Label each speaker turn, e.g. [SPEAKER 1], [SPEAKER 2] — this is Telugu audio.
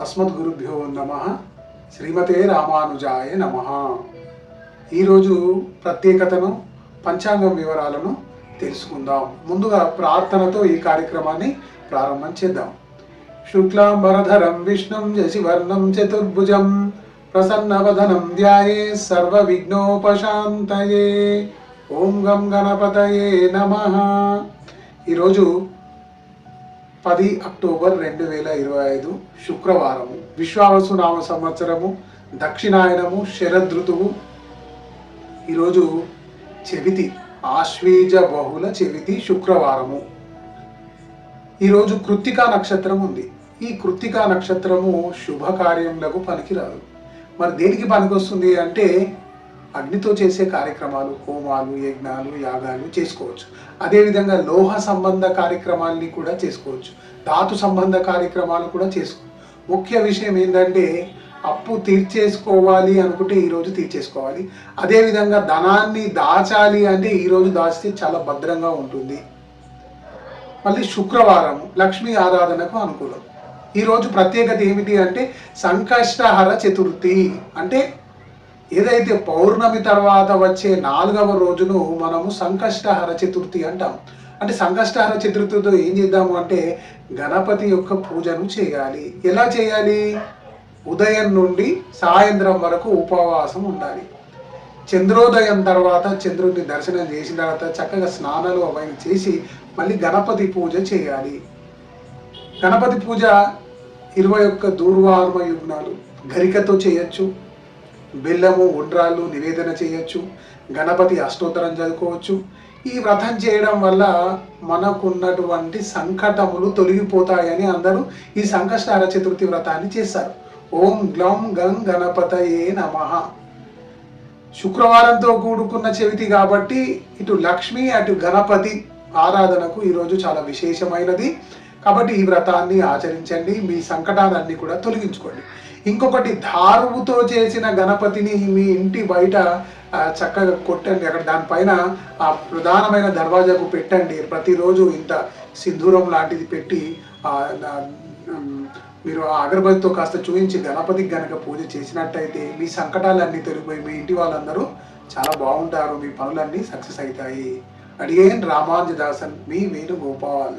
[SPEAKER 1] అస్మద్గురుభ్యో నమ. శ్రీమతే రామానుజాయ నమ. ఈరోజు ప్రత్యేకతను పంచాంగం వివరాలను తెలుసుకుందాం. ముందుగా ప్రార్థనతో ఈ కార్యక్రమాన్ని ప్రారంభం చేద్దాం. శుక్లాంబరధరం విష్ణుం శశివర్ణం చతుర్భుజం ప్రసన్నవదనం ధ్యాయే సర్వ విఘ్నోపశాంతయే ఓం గం గణపతయే నమ. ఈరోజు పది అక్టోబర్ రెండు వేల ఇరవై ఐదు శుక్రవారము. విశ్వావసు నామ సంవత్సరము దక్షిణాయనము శరదృతువు. ఈరోజు చెవితి ఆశ్వేజ బహుళ చెవితి శుక్రవారము. ఈరోజు కృత్తికా నక్షత్రం ఉంది. ఈ కృత్తికా నక్షత్రము శుభకార్యములకు పనికిరాదు. మరి దేనికి పనికొస్తుంది అంటే అగ్నితో చేసే కార్యక్రమాలు హోమాలు యజ్ఞాలు యాగాలు చేసుకోవచ్చు. అదేవిధంగా లోహ సంబంధ కార్యక్రమాల్ని కూడా చేసుకోవచ్చు. ధాతు సంబంధ కార్యక్రమాలు కూడా చేసుకోవచ్చు ముఖ్య విషయం ఏంటంటే అప్పు తీర్చేసుకోవాలి అనుకుంటే ఈరోజు తీర్చేసుకోవాలి. అదేవిధంగా ధనాన్ని దాచాలి అంటే ఈరోజు దాచితే చాలా భద్రంగా ఉంటుంది. మళ్ళీ శుక్రవారం లక్ష్మీ ఆరాధనకు అనుకూలం. ఈరోజు ప్రత్యేకత ఏమిటి అంటే సంకష్టహర చతుర్థి. అంటే ఏదైతే పౌర్ణమి తర్వాత వచ్చే నాలుగవ రోజును మనము సంకష్టహర చతుర్థి అంటాం. అంటే సంకష్టహర చతుర్థితో ఏం చేద్దాము అంటే గణపతి యొక్క పూజను చేయాలి. ఎలా చేయాలి? ఉదయం నుండి సాయంత్రం వరకు ఉపవాసం ఉండాలి. చంద్రోదయం తర్వాత చంద్రుడిని దర్శనం చేసిన తర్వాత చక్కగా స్నానాలు అవన్నీ చేసి మళ్ళీ గణపతి పూజ చేయాలి. గణపతి పూజ ఇరవై ఒక్క దూర్వార్మ యుగ్నాలు గరికతో చేయొచ్చు. బెల్లము ఉండ్రాళ్ళు నివేదన చేయొచ్చు గణపతి అష్టోత్తరం చదువుకోవచ్చు. ఈ వ్రతం చేయడం వల్ల మనకున్నటువంటి సంకటములు తొలగిపోతాయని అందరూ ఈ సంకష్టార చతుర్థి వ్రతాన్ని చేస్తారు. ఓం గ్లం గం గణపతయే నమ. శుక్రవారంతో కూడుకున్న చెవితి కాబట్టి ఇటు లక్ష్మి అటు గణపతి ఆరాధనకు ఈరోజు చాలా విశేషమైనది. కాబట్టి ఈ వ్రతాన్ని ఆచరించండి మీ సంకటాలన్నీ కూడా తొలగించుకోండి. ఇంకొకటి దారువుతో చేసిన గణపతిని మీ ఇంటి బయట చక్కగా కొట్టండి. అక్కడ దానిపైన ఆ ప్రధానమైన దర్వాజాకు పెట్టండి. ప్రతిరోజు ఇంత సింధూరం లాంటిది పెట్టి మీరు ఆ అగరబత్తితో కాస్త చూపించి గణపతికి గనక పూజ చేసినట్టయితే మీ సంకటాలన్నీ తెలిపోయి మీ ఇంటి వాళ్ళందరూ చాలా బాగుంటారు. మీ పనులన్నీ సక్సెస్ అవుతాయి. అడిగేన్ రామానుజదాసన్ మీ వేణుగోపాల్.